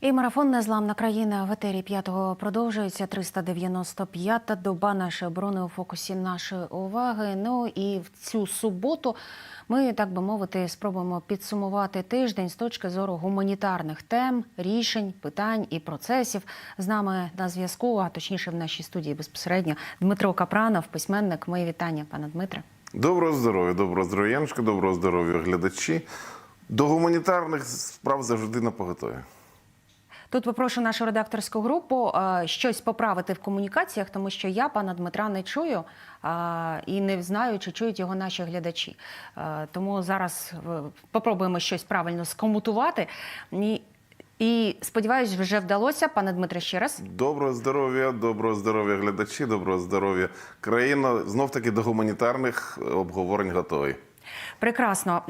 І марафон Незламна країна в етері п'ятого продовжується. 395-та доба нашої оборони у фокусі нашої уваги. Ну і в цю суботу ми, так би мовити, спробуємо підсумувати тиждень з точки зору гуманітарних тем, рішень, питань і процесів. З нами на зв'язку, а точніше в нашій студії безпосередньо Дмитро Капранов, письменник. Мої вітання, пане Дмитре. Доброго здоров'я, доброго здоров'я, Яночка, доброго здоров'я, глядачі. До гуманітарних справ завжди на поготові. Тут попрошу нашу редакторську групу е, щось поправити в комунікаціях, тому що я пана Дмитра не чую е, і не знаю, чи чують його наші глядачі. Е, тому зараз попробуємо щось правильно скомутувати. І, сподіваюсь, вже вдалося, пане Дмитре, ще раз. Доброго здоров'я, доброго здоров'я, глядачі, доброго здоров'я, країна. Знов таки до гуманітарних обговорень готові. Прекрасно.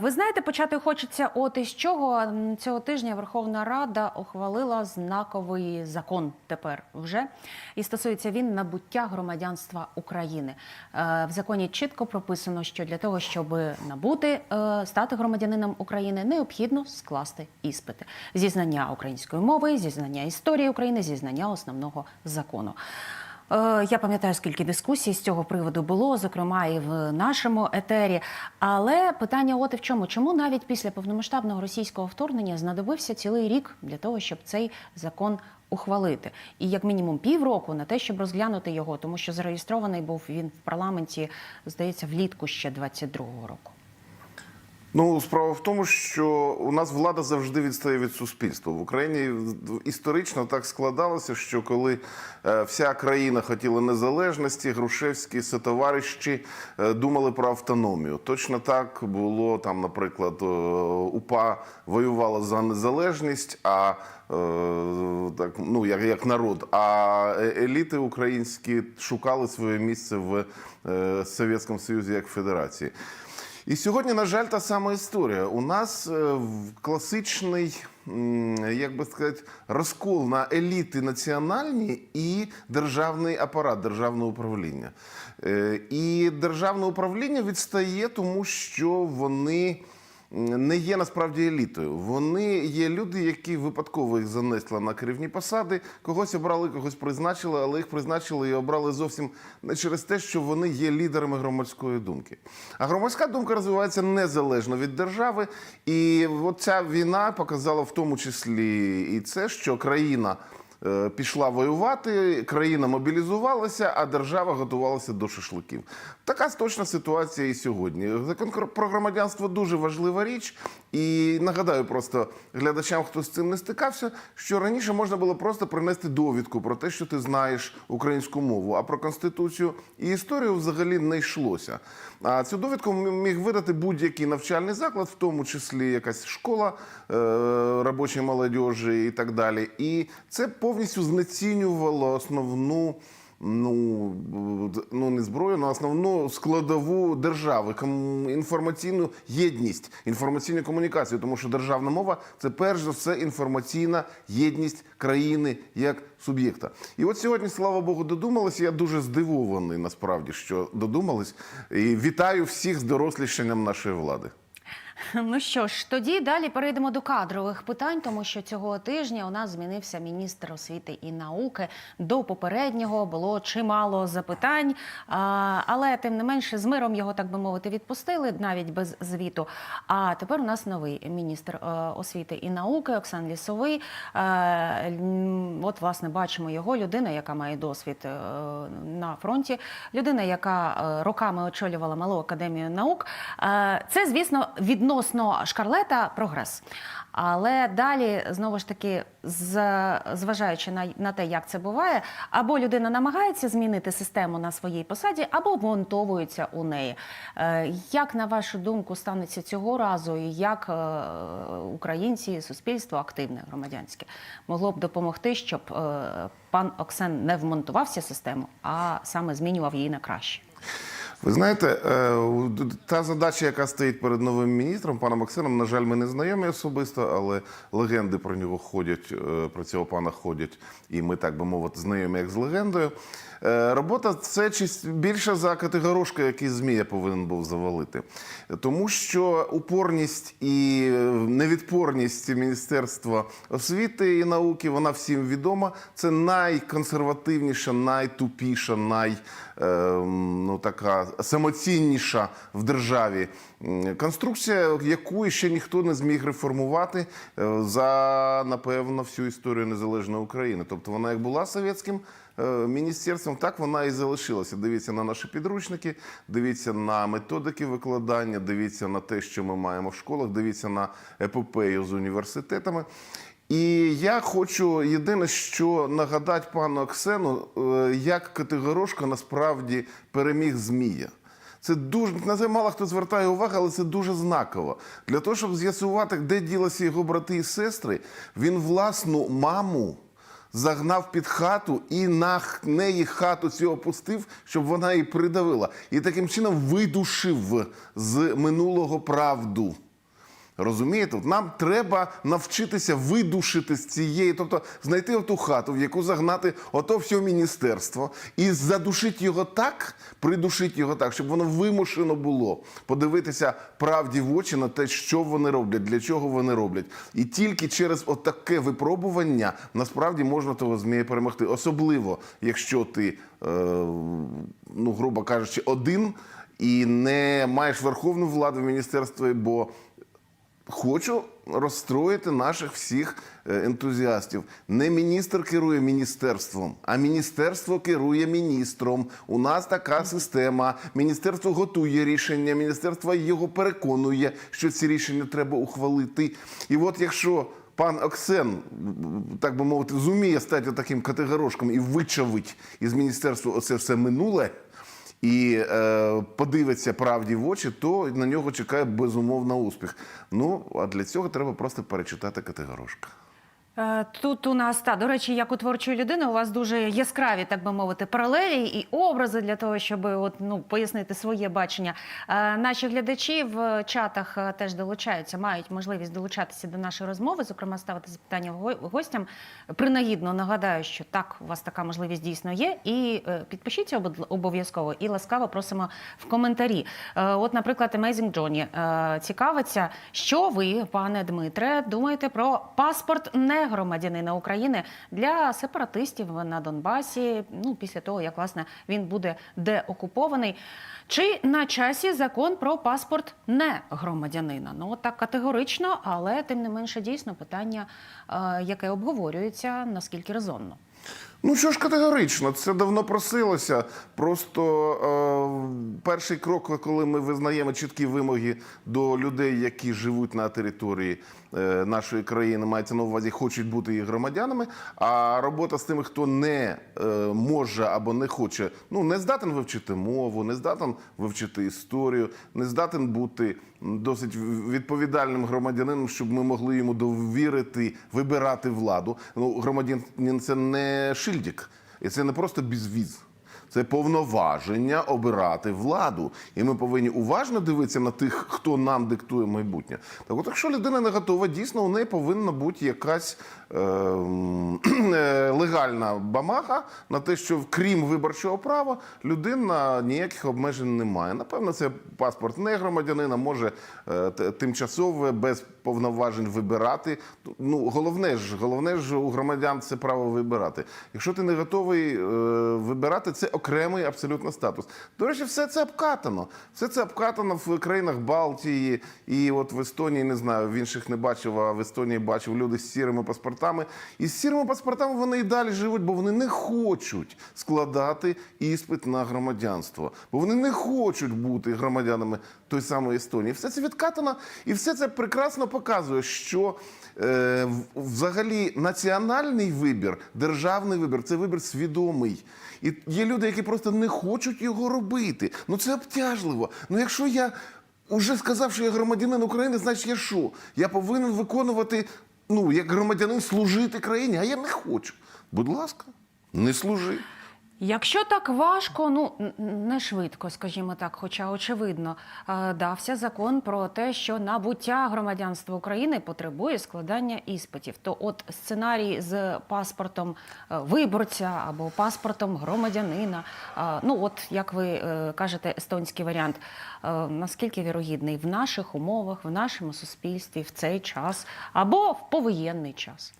Ви знаєте, почати хочеться от із чого цього тижня Верховна Рада ухвалила знаковий закон тепер вже. І стосується він набуття громадянства України. Е, В законі чітко прописано, що для того, щоб набути е, стати громадянином України, необхідно скласти іспити зі знання української мови, зі знання історії України, зі знання основного закону. Е, Я пам'ятаю, скільки дискусій з цього приводу було, зокрема і в нашому етері. Але питання от і в чому? Чому навіть після повномасштабного російського вторгнення знадобився цілий рік для того, щоб цей закон ухвалити? І як мінімум півроку на те, щоб розглянути його, тому що зареєстрований був він в парламенті, здається, влітку ще 22-го року. Ну, справа в тому, що у нас влада завжди відстає від суспільства. В Україні історично так складалося, що коли е, вся країна хотіла незалежності, Грушевські сотоварищі е, думали про автономію. Точно так було там, наприклад, е, УПА воювала за незалежність, а так, ну як, як народ. А еліти українські шукали своє місце в Совєтському Союзі як Федерації. І сьогодні, на жаль, та сама історія. У нас е, класичний, як би сказати, розкол на еліти національні і державний апарат, державне управління. Е, І державне управління відстає, тому що вони. Не є насправді елітою. Вони є люди, які випадково їх занесли на керівні посади, когось обрали, когось призначили, але їх призначили і обрали зовсім не через те, що вони є лідерами громадської думки. А громадська думка розвивається незалежно від держави. І от ця війна показала в тому числі і це, що країна. Е, Пішла воювати, країна мобілізувалася, а держава готувалася до шашликів. Така точна ситуація і сьогодні. Закон про громадянство дуже важлива річ. І нагадаю просто глядачам, хто з цим не стикався, що раніше можна було просто принести довідку про те, що ти знаєш українську мову, а про конституцію і історію взагалі не йшлося. А цю довідку міг видати будь-який навчальний заклад, в тому числі якась школа е, робочої молодіжі і так далі. І це повністю знецінювало основну. Ну, ну не зброю, але основну складову держави, інформаційну єдність, інформаційну комунікацію, тому що державна мова це перш за все інформаційна єдність країни як суб'єкта. І от сьогодні, слава Богу, додумалися. Я дуже здивований насправді, що додумались. І вітаю всіх з дорослішанням нашої влади. Ну що ж, тоді далі перейдемо до кадрових питань, тому що цього тижня у нас змінився міністр освіти і науки. До попереднього було чимало запитань, але тим не менше з миром його, так би мовити, відпустили навіть без звіту. А тепер у нас новий міністр е, освіти і науки Оксан Лісовий. Е, От, власне, бачимо його людина, яка має досвід е, на фронті, людина, яка роками очолювала малу академію наук. Це, звісно, відносно шкарлета прогрес. Але далі, знову ж таки, зважаючи на, на те, як це буває, або людина намагається змінити систему на своїй посаді, або вмонтовується у неї. Е, Як на вашу думку станеться цього разу, і як е, українці, суспільство активне громадянське могло б допомогти, щоб е, пан Оксен не вмонтувався систему, а саме змінював її на краще? Ви знаєте, е, та задача, яка стоїть перед новим міністром, паном Максимом, на жаль, ми не знайомі особисто, але легенди про нього ходять, е, про цього пана ходять, і ми, так би мовити, знайомі як з легендою. Е, Робота це більше за категорошка, який Змія повинен був завалити. Тому що упорність і невідпорність Міністерства освіти і науки, вона всім відома. Це найконсервативніша, найтупіша, най, ну, така самоцінніша в державі конструкція, яку ще ніхто не зміг реформувати е, за, напевно, всю історію незалежної України. Тобто вона як була совєтським е, міністерством, так вона і залишилася. Дивіться на наші підручники, дивіться на методики викладання, дивіться на те, що ми маємо в школах, дивіться на епопею з університетами. І я хочу єдине, що нагадати пану Оксену, е, як Категорошка насправді переміг Змія. Це дуже на це мало хто звертає увагу, але це дуже знаково. Для того, щоб з'ясувати, де ділися його брати і сестри, він власну маму загнав під хату і на неї хату цю опустив, щоб вона її придавила. І таким чином видушив з минулого правду. Розумієте, От нам треба навчитися видушити з цієї, тобто знайти оту хату, в яку загнати ото все міністерство, і задушити його так, придушити його так, щоб воно вимушено було подивитися правді в очі на те, що вони роблять, для чого вони роблять. І тільки через отаке випробування насправді можна того змія перемогти. Особливо, якщо ти, е, ну грубо кажучи, один і не маєш верховну владу в міністерстві, бо Хочу розстроїти наших всіх е, ентузіастів. Не міністр керує міністерством, а міністерство керує міністром. У нас така система. Міністерство готує рішення, міністерство його переконує, що ці рішення треба ухвалити. І от якщо пан Оксен, так би мовити, зуміє стати таким категорошком і вичавить із міністерства оце все минуле і е, подивиться правді в очі, то на нього чекає безумовно успіх. Ну а для цього треба просто перечитати категорошка. Е, Тут у нас та до речі, як у творчої людини, у вас дуже яскраві, так би мовити, паралелі і образи для того, щоб от ну пояснити своє бачення. Е, Наші глядачі в чатах е, теж долучаються, мають можливість долучатися до нашої розмови, зокрема ставити запитання гостям. Принагідно нагадаю, що так у вас така можливість дійсно є. І підпишіться обов'язково і ласкаво просимо в коментарі. От, наприклад, Amazing е, цікавиться, що ви, пане Дмитре, думаєте про паспорт не громадянина України для сепаратистів на Донбасі. Ну після того, як власне він буде деокупований. Чи на часі закон про паспорт не громадянина? Ну так категорично, але тим не менше дійсно питання, е, яке обговорюється наскільки резонно. Ну що ж категорично, це давно просилося. Просто е, перший крок, коли ми визнаємо чіткі вимоги до людей, які живуть на території е, нашої країни, мається на увазі, хочуть бути її громадянами. А робота з тими, хто не е, може або не хоче, ну не здатен вивчити мову, не здатен вивчити історію, не здатен бути досить відповідальним громадянином, щоб ми могли йому довірити вибирати владу. Ну, громадянин це не шильдик, і це не просто безвіз. Це повноваження обирати владу, і ми повинні уважно дивитися на тих, хто нам диктує майбутнє. Так, от якщо людина не готова, дійсно у неї повинна бути якась легальна бамага на те, що крім виборчого права, людина ніяких обмежень не має. Напевно, це паспорт не громадянина, може е, тимчасово без повноважень вибирати. Ну головне ж, головне ж у громадян це право вибирати. Якщо ти не готовий е, вибирати, це окремий абсолютно статус. До речі, все це обкатано. Все це обкатано в країнах Балтії і от в Естонії не знаю, в інших не бачив, а в Естонії бачив люди з сірими паспортами. І з сірими паспортами вони і далі живуть, бо вони не хочуть складати іспит на громадянство, бо вони не хочуть бути громадянами той самої Естонії. Все це відкатано, і все це прекрасно показує, що е, взагалі національний вибір, державний вибір це вибір свідомий. І є люди, які просто не хочуть його робити. Ну це обтяжливо. Ну якщо я вже сказав, що я громадянин України, значить я що? Я повинен виконувати, ну, як громадянин служити країні, а я не хочу. Будь ласка, не служи. Якщо так важко, ну не швидко, скажімо так, хоча очевидно, дався закон про те, що набуття громадянства України потребує складання іспитів. То от сценарій з паспортом е, виборця або паспортом громадянина, ну от як ви е, кажете, естонський варіант, е, наскільки вірогідний в наших умовах, в нашому суспільстві в цей час або в повоєнний час?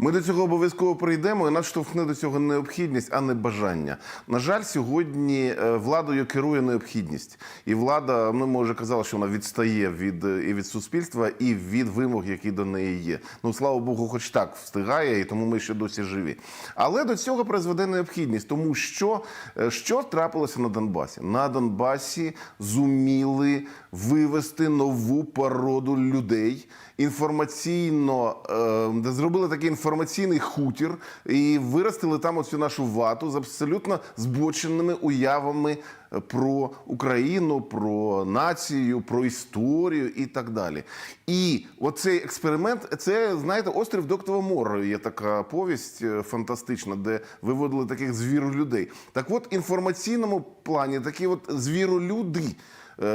Ми до цього обов'язково прийдемо, і нас штовхне до цього необхідність, а не бажання. На жаль, сьогодні е, владою керує необхідність, і влада ми може казали, що вона відстає від е, і від суспільства, і від вимог, які до неї є. Ну слава Богу, хоч так встигає, і тому ми ще досі живі. Але до цього призведе необхідність, тому що е, що трапилося на Донбасі? На Донбасі зуміли вивести нову породу людей інформаційно де зробили такий інформаційний хутір і виростили там оцю нашу вату з абсолютно збоченими уявами е, про Україну, про націю, про історію і так далі. І оцей експеримент, це знаєте, острів Доктора Мора. Є така повість е, фантастична, де виводили таких звіролюдей. Так от, інформаційному плані такі от звіролюди е,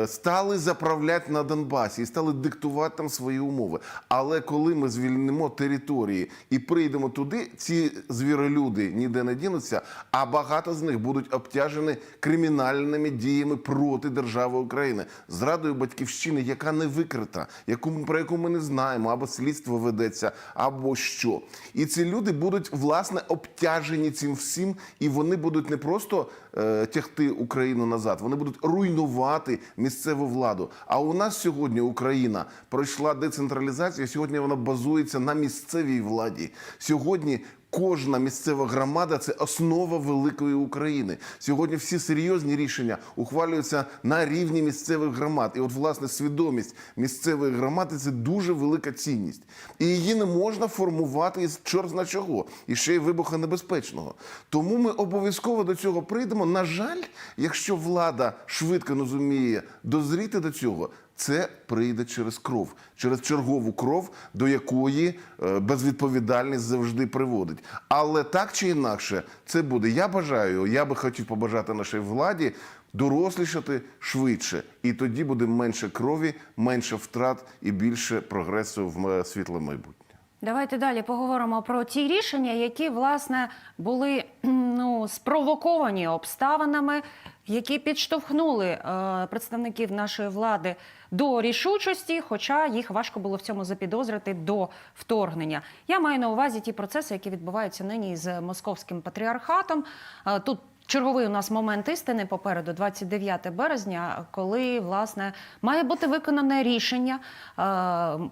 стали заправляти на Донбасі і стали диктувати там свої умови. Але коли ми звільнимо території і прийдемо туди, ці звіролюди ніде не дінуться, а багато з них будуть обтяжені кримінальними діями проти держави України, зрадою батьківщини, яка не викрита, яку про яку ми не знаємо, або слідство ведеться, або що. І ці люди будуть власне обтяжені цим всім, і вони будуть не просто е, тягти Україну назад, вони будуть руйнувати місцеву владу. А у нас сьогодні Україна пройшла децентралізацію. Сьогодні вона базується на місцевій владі. Сьогодні. Кожна місцева громада це основа великої України. Сьогодні всі серйозні рішення ухвалюються на рівні місцевих громад. І от власне свідомість місцевої громади це дуже велика цінність. І її не можна формувати із чорт зна чого, і ще й вибухонебезпечного. Тому ми обов'язково до цього прийдемо. На жаль, якщо влада швидко не зуміє дозріти до цього. Це прийде через кров, через чергову кров, до якої е, безвідповідальність завжди приводить. Але так чи інакше, це буде. Я бажаю, я би хотів побажати нашій владі дорослішати швидше, і тоді буде менше крові, менше втрат і більше прогресу в світле майбутнє. Давайте далі поговоримо про ті рішення, які власне були ну, спровоковані обставинами, які підштовхнули е, представників нашої влади до рішучості, хоча їх важко було в цьому запідозрити до вторгнення. Я маю на увазі ті процеси, які відбуваються нині з московським патріархатом. Е, тут Черговий у нас момент істини попереду, 29 березня, коли власне має бути виконане рішення, е,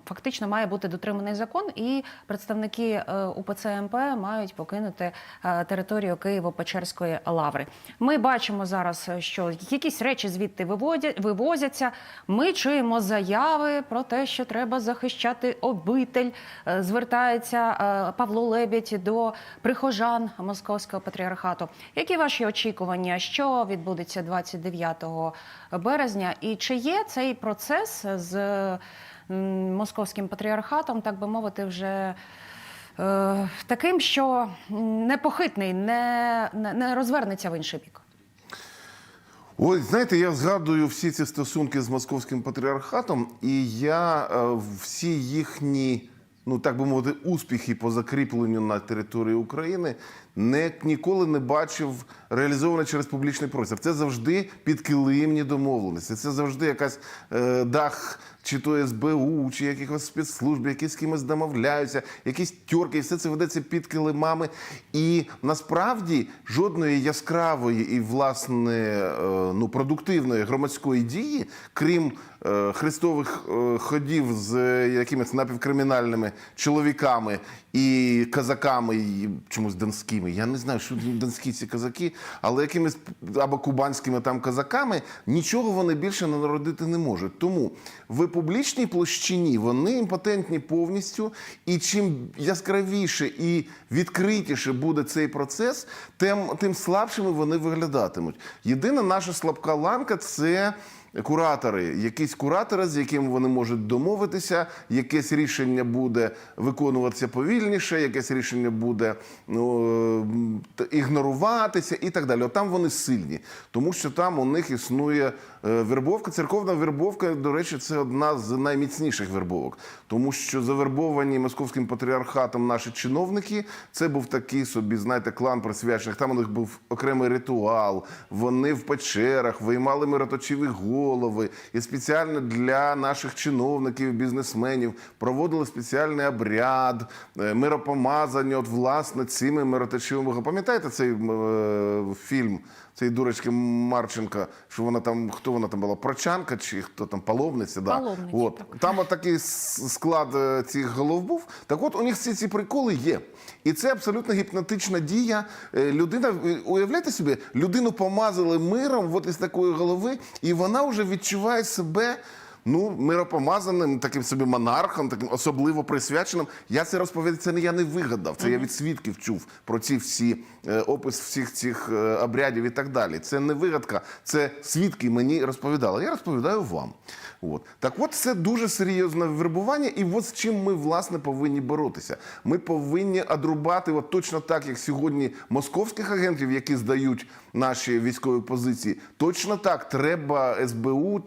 фактично має бути дотриманий закон, і представники е, УПЦ МП мають покинути е, територію Києво-Печерської лаври. Ми бачимо зараз, що якісь речі звідти вивозяться. Ми чуємо заяви про те, що треба захищати обитель. Звертається Павло Лебідь до прихожан Московського патріархату. Які ваші очікування, що відбудеться 29 березня, і чи є цей процес з московським патріархатом, так би мовити, вже е, таким, що непохитний, не, не, не розвернеться в інший бік? Ой, знаєте, я згадую всі ці стосунки з московським патріархатом, і я е, всі їхні, ну так би мовити, успіхи по закріпленню на території України не ніколи не бачив реалізовано через публічний простір. Це завжди підкилимні домовленості. Це завжди якась е, дах. Чи то СБУ, чи якихось спецслужб, які з кимось домовляються, якісь тьорки, і все це ведеться під килимами. І насправді жодної яскравої і власне е, ну продуктивної громадської дії, крім е, хрестових е, ходів з е, якимись напівкримінальними чоловіками і казаками, і чомусь донськими. Я не знаю, що донські ці казаки, але якимись або кубанськими там казаками нічого вони більше народити не можуть. Тому в публічній площині вони імпотентні повністю, і чим яскравіше і відкритіше буде цей процес, тим, тим слабшими вони виглядатимуть. Єдина наша слабка ланка це. Куратори, якісь куратори, з яким вони можуть домовитися, якесь рішення буде виконуватися повільніше, якесь рішення буде ну, ігноруватися і так далі. От там вони сильні, тому що там у них існує вербовка. Церковна вербовка, до речі, це одна з найміцніших вербовок, тому що завербовані московським патріархатом наші чиновники, це був такий собі, знаєте, клан присвячених. Там у них був окремий ритуал. Вони в печерах виймали мироточиві голови, і спеціально для наших чиновників, бізнесменів проводили спеціальний обряд, е, миропомазання, от власне цими мироточивими. Пам'ятаєте цей е, фільм? Цей дурочки Марченка, що вона там, хто вона там була, прочанка чи хто там, паломниця? Да. Паломниця, От. так. Там отакий такий склад е, цих голов був. Так от у них всі ці приколи є. І це абсолютно гіпнотична дія. Е, Людина, е, уявляєте собі, людину помазали миром от із такої голови, і вона вже відчуває себе. Ну, миропомазаним, таким собі монархом, таким особливо присвяченим. Я це розповідаю, це не я не вигадав. Це я від свідків чув про ці всі е, опис всіх цих е, обрядів і так далі. Це не вигадка, це свідки мені розповідали. Я розповідаю вам. От так, от це дуже серйозне вербування, і от з чим ми власне повинні боротися. Ми повинні одрубати, от точно так, як сьогодні московських агентів, які здають наші військові позиції. Точно так треба СБУ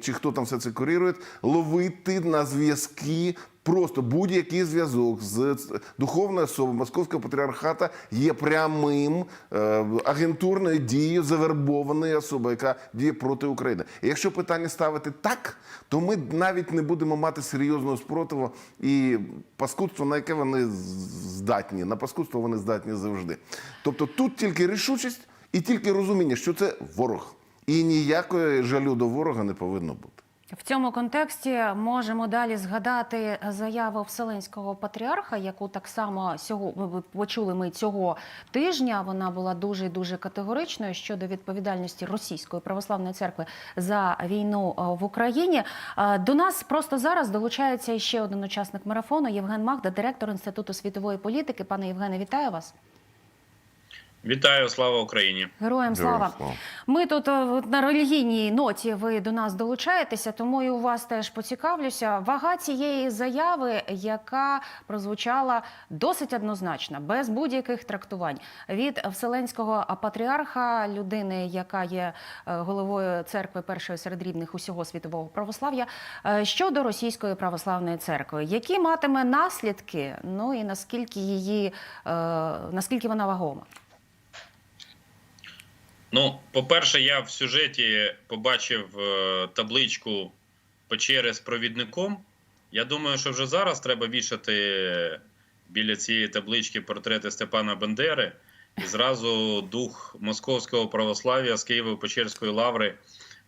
чи хто там все це курирує, ловити на зв'язки. Просто будь-який зв'язок з духовною особою московського патріархата є прямим е, агентурною дією завербованої особи, яка діє проти України. І якщо питання ставити так, то ми навіть не будемо мати серйозного спротиву і паскудство, на яке вони здатні. На паскудство вони здатні завжди. Тобто тут тільки рішучість і тільки розуміння, що це ворог. І ніякої жалю до ворога не повинно бути. В цьому контексті можемо далі згадати заяву Вселенського патріарха, яку так само сього ви- ви почули ми цього тижня. Вона була дуже дуже категоричною щодо відповідальності Російської православної церкви за війну е, в Україні. Е, До нас просто зараз долучається ще один учасник марафону Євген Магда, директор інституту світової політики. Пане Євгене, вітаю вас. Вітаю, слава Україні! Героям слава. Слава. Ми тут е, на релігійній ноті ви до нас долучаєтеся, тому і у вас теж поцікавлюся. Вага цієї заяви, яка прозвучала досить однозначно, без будь-яких трактувань від вселенського патріарха, людини, яка є е, головою церкви першої серед рівних усього світового православ'я, е, щодо російської православної церкви, які матиме наслідки, ну і наскільки її наскільки вона вагома. Ну, по-перше, я в сюжеті побачив е, табличку печери з провідником. Я думаю, що вже зараз треба вішати біля цієї таблички портрети Степана Бандери, і зразу дух московського православ'я з Києво-Печерської лаври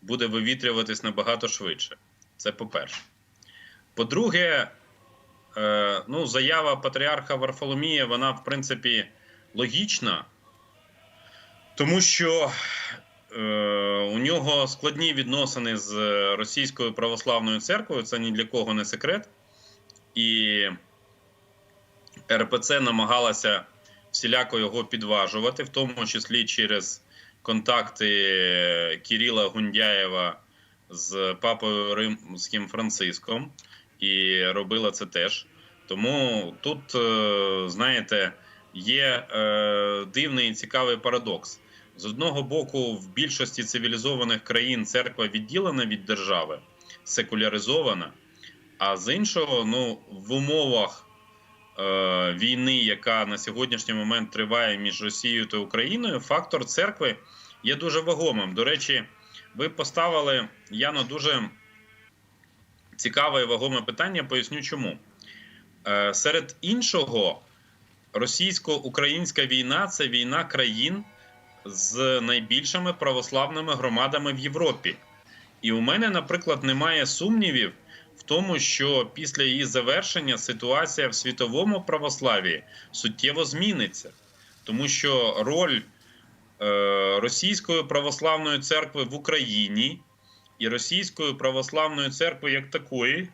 буде вивітрюватись набагато швидше. Це по-перше. По-друге, е, ну, заява патріарха Варфоломія, вона, в принципі, логічна. Тому що е, у нього складні відносини з Російською православною церквою, це ні для кого не секрет. І РПЦ намагалася всіляко його підважувати, в тому числі через контакти Кіріла Гундяєва з папою Римським Франциском, і робила це теж. Тому тут, е, знаєте, є е, дивний і цікавий парадокс. З одного боку, в більшості цивілізованих країн церква відділена від держави, секуляризована. А з іншого, ну, в умовах е, війни, яка на сьогоднішній момент триває між Росією та Україною, фактор церкви є дуже вагомим. До речі, ви поставили Яно дуже цікаве і вагоме питання. Поясню чому. Е, серед іншого, російсько-українська війна це війна країн з найбільшими православними громадами в Європі. І у мене, наприклад, немає сумнівів в тому, що після її завершення ситуація в світовому православі суттєво зміниться, тому що роль е, Російської православної церкви в Україні і Російської православної церкви як такої,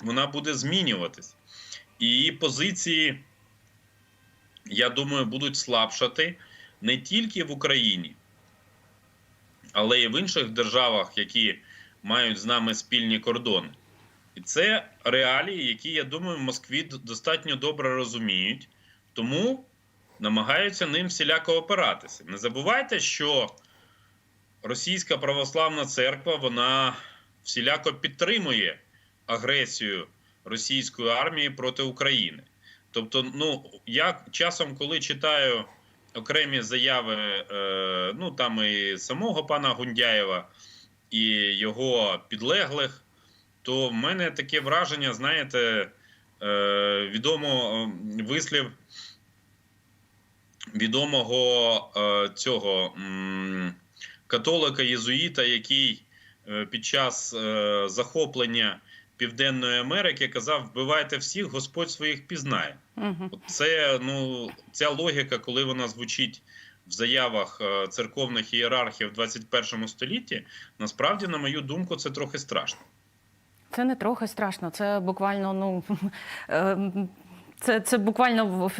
вона буде змінюватись. І її позиції, я думаю, будуть слабшати не тільки в Україні, але і в інших державах, які мають з нами спільні кордони. І це реалії, які, я думаю, в Москві достатньо добре розуміють, тому намагаються ним всіляко опиратися. Не забувайте, що Російська православна церква вона всіляко підтримує агресію російської армії проти України. Тобто, ну я часом, коли читаю окремі заяви, е, ну там і самого пана Гундяєва, і його підлеглих, то в мене таке враження, знаєте, е, відомо вислів відомого е, цього м, католика єзуїта, який е, під час е, захоплення Південної Америки казав: вбивайте всіх, Господь своїх пізнає. Угу. Це ну ця логіка, коли вона звучить в заявах е, церковних ієрархів в 21 столітті, насправді, на мою думку, це трохи страшно. Це не трохи страшно, це буквально, ну. Це, це буквально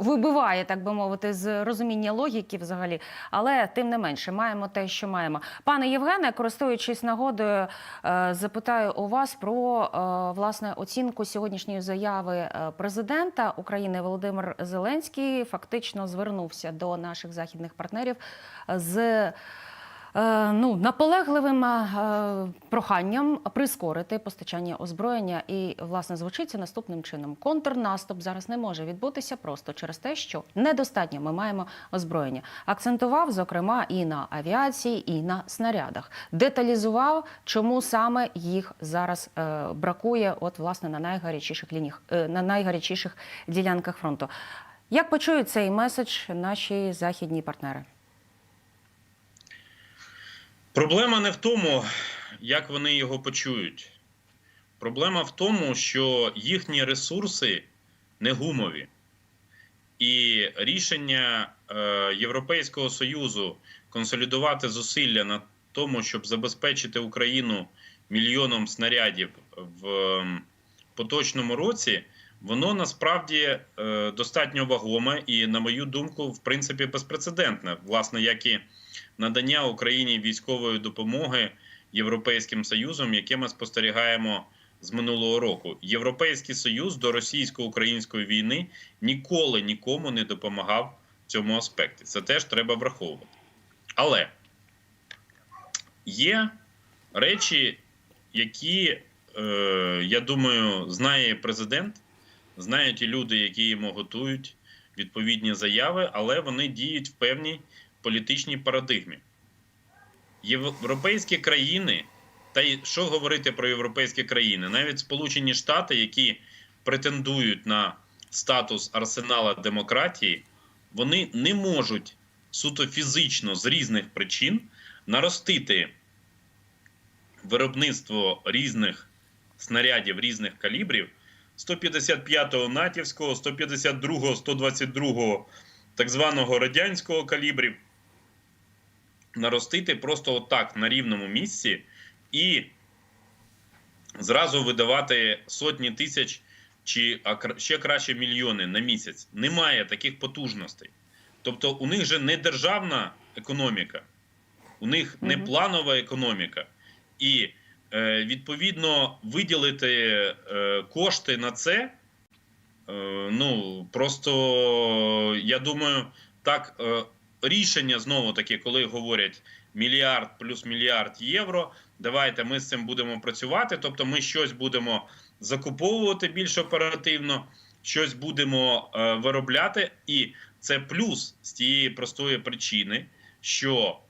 вибиває, так би мовити, з розуміння логіки взагалі. Але тим не менше, маємо те, що маємо. Пане Євгене, користуючись нагодою, е, запитаю у вас про е, власне оцінку сьогоднішньої заяви е, президента України Володимир Зеленський. Фактично звернувся до наших західних партнерів з. Е, Ну, наполегливим е, проханням прискорити постачання озброєння, і власне звучить це наступним чином: контрнаступ зараз не може відбутися просто через те, що недостатньо ми маємо озброєння. Акцентував зокрема і на авіації, і на снарядах. Деталізував, чому саме їх зараз е, бракує, от власне на найгарячіших лініях, на найгарячіших ділянках фронту. Як почують цей меседж наші західні партнери? Проблема не в тому, як вони його почують. Проблема в тому, що їхні ресурси не гумові. І рішення е, Європейського Союзу консолідувати зусилля на тому, щоб забезпечити Україну мільйоном снарядів в поточному році, воно насправді е, достатньо вагоме і, на мою думку, в принципі, безпрецедентне, власне, як і надання Україні військової допомоги Європейським Союзом, яке ми спостерігаємо з минулого року. Європейський Союз до російсько-української війни ніколи нікому не допомагав в цьому аспекті. Це теж треба враховувати. Але є речі, які, е, я думаю, знає президент, знають і люди, які йому готують відповідні заяви, але вони діють в певній політичній парадигмі. Європейські країни, та й що говорити про європейські країни, навіть Сполучені Штати, які претендують на статус арсенала демократії, вони не можуть суто фізично з різних причин наростити виробництво різних снарядів різних калібрів 155-го натівського, 152-го, 122-го так званого радянського калібрів наростити просто отак на рівному місці і зразу видавати сотні тисяч чи ще краще мільйони на місяць. Немає таких потужностей. Тобто у них же не державна економіка, у них не планова економіка. І е, відповідно виділити е, кошти на це. Е, ну просто я думаю, так рішення знову таки, коли говорять мільярд плюс мільярд євро. Давайте ми з цим будемо працювати. Тобто, ми щось будемо закуповувати більш оперативно, щось будемо е, виробляти, і це плюс з тієї простої причини, що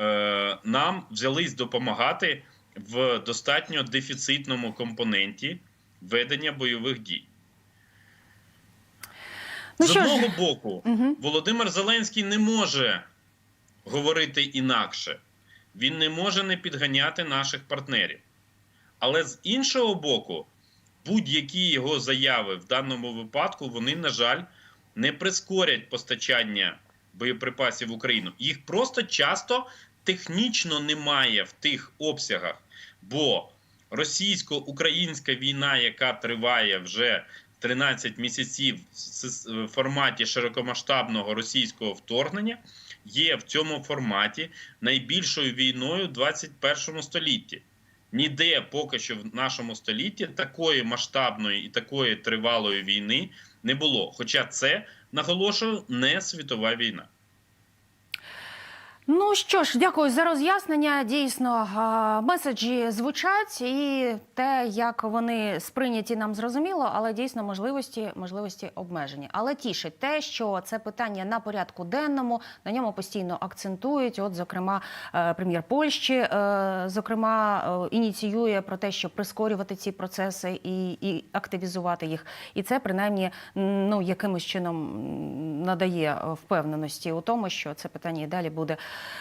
е, нам взялись допомагати в достатньо дефіцитному компоненті ведення бойових дій. Ну З що ж, одного боку, Угу. Володимир Зеленський не може говорити інакше. Він не може не підганяти наших партнерів. Але з іншого боку, будь-які його заяви в даному випадку, вони, на жаль, не прискорять постачання боєприпасів в Україну. Їх просто часто технічно немає в тих обсягах. Бо російсько-українська війна, яка триває вже 13 місяців в форматі широкомасштабного російського вторгнення, є в цьому форматі найбільшою війною в 21 столітті. Ніде поки що в нашому столітті такої масштабної і такої тривалої війни не було. Хоча це наголошую не світова війна. Ну що ж, дякую за роз'яснення. Дійсно, меседжі звучать, і те, як вони сприйняті, нам зрозуміло, але дійсно можливості, можливості обмежені. Але тішить те, що це питання на порядку денному, на ньому постійно акцентують. От, зокрема, е, прем'єр Польщі, е, зокрема, е, ініціює про те, щоб прискорювати ці процеси і, і активізувати їх. І це принаймні ну якимось чином надає впевненості у тому, що це питання і далі буде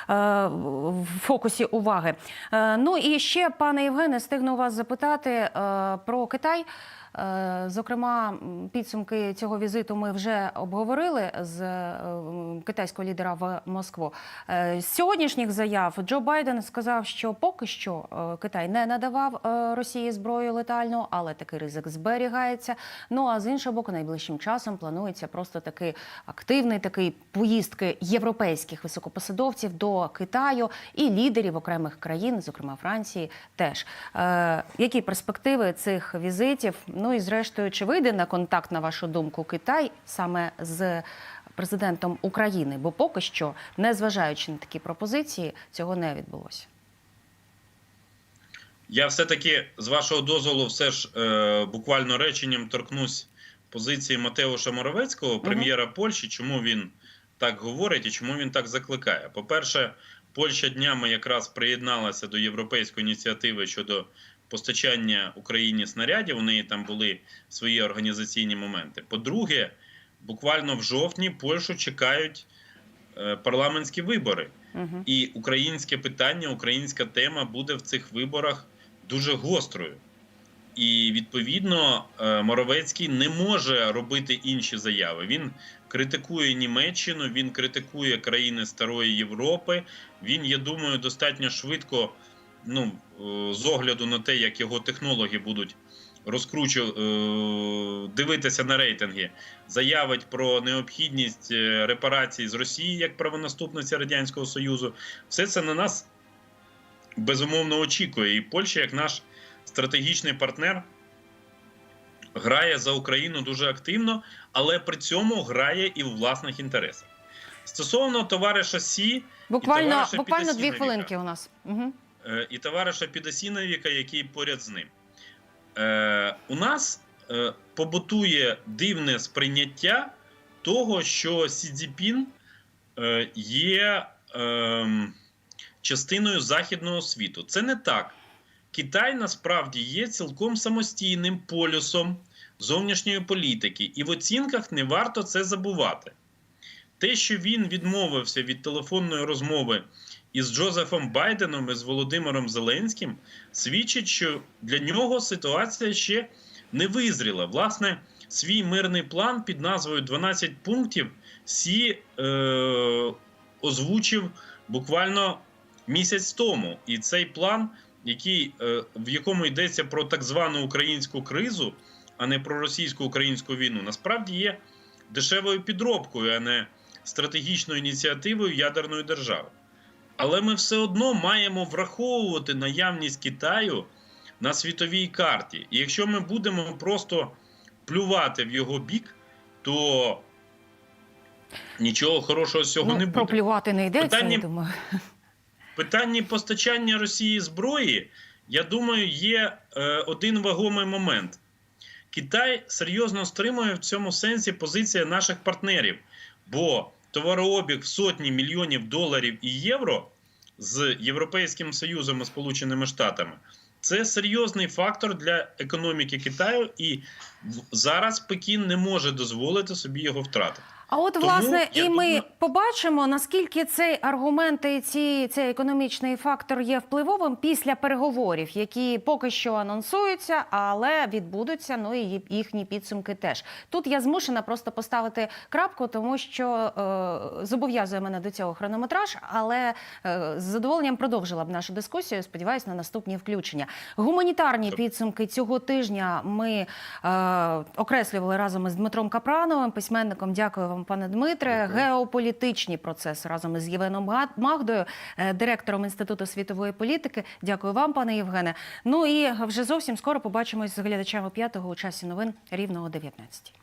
в фокусі уваги. Е, Ну і ще, пане Євгене, стигну вас запитати е, про Китай. Е, Зокрема, підсумки цього візиту ми вже обговорили з е, китайського лідера в Москву. Е, З сьогоднішніх заяв Джо Байден сказав, що поки що Китай не надавав Росії зброю летальну, але такий ризик зберігається. Ну а з іншого боку, найближчим часом планується просто такий активний такий поїздки європейських високопосадовців до Китаю і лідерів окремих країн, зокрема Франції, теж. Які перспективи цих візитів? Ну і зрештою, чи вийде на контакт, на вашу думку, Китай саме з президентом України? Бо поки що, незважаючи на такі пропозиції, цього не відбулося. Я все-таки, з вашого дозволу, все ж е, буквально реченням торкнусь позиції Матеуша Моровецького, прем'єра Польщі, чому він так говорить і чому він так закликає. По-перше, Польща днями якраз приєдналася до європейської ініціативи щодо постачання Україні снарядів. У неї там були свої організаційні моменти. По-друге, буквально в жовтні Польщу чекають е, парламентські вибори. Угу. І українське питання, українська тема буде в цих виборах дуже гострою. І відповідно е, Моровецький не може робити інші заяви. Він критикує Німеччину, він критикує країни Старої Європи. Він, я думаю, достатньо швидко, ну е, з огляду на те, як його технологи будуть розкручу е, дивитися на рейтинги, заявить про необхідність е, репарацій з Росії як правонаступниця Радянського Союзу. Все це на нас безумовно очікує. І Польща, як наш стратегічний партнер, грає за Україну дуже активно, але при цьому грає і в власних інтересах. Стосовно товариша Сі Буквально, товариша буквально дві хвилинки у нас. Угу. Е, і товариша Підосіновіка, який поряд з ним. Е, у нас е, побутує дивне сприйняття того, що Сі Цзіпін е, є е, частиною західного світу. Це не так. Китай насправді є цілком самостійним полюсом зовнішньої політики, і в оцінках не варто це забувати. Те, що він відмовився від телефонної розмови із Джозефом Байденом і з Володимиром Зеленським, свідчить, що для нього ситуація ще не визріла. Власне, свій мирний план під назвою 12 пунктів Сі е, озвучив буквально місяць тому. І цей план, який, е, в якому йдеться про так звану українську кризу, а не про російсько-українську війну, насправді є дешевою підробкою, а не стратегічною ініціативою ядерної держави. Але ми все одно маємо враховувати наявність Китаю на світовій карті. І якщо ми будемо просто плювати в його бік, то нічого хорошого з цього Ну, не буде. плювати не йдеться, Питання- я думаю. питанні постачання Росії зброї, я думаю, є е, один вагомий момент. Китай серйозно стримує в цьому сенсі позиція наших партнерів, бо товарообіг в сотні мільйонів доларів і євро з Європейським Союзом і Сполученими Штатами це серйозний фактор для економіки Китаю, і зараз Пекін не може дозволити собі його втратити. А от Тому, власне і ми думаю- побачимо, наскільки цей аргумент і ці, цей економічний фактор є впливовим після переговорів, які поки що анонсуються, але відбудуться. Ну і їхні підсумки теж. Тут я змушена просто поставити крапку, тому що е, зобов'язує мене до цього хронометраж, але е, з задоволенням продовжила б нашу дискусію. Сподіваюсь на наступні включення. Гуманітарні підсумки цього тижня ми е, окреслювали разом із Дмитром Капрановим, письменником. Дякую вам вам, пане Дмитре. Геополітичні процеси разом із Євгеном Га- Магдою, е, директором Інституту світової політики. Дякую вам, пане Євгене. Ну і вже зовсім скоро побачимось з глядачами п'ятого у часі новин рівно о 19.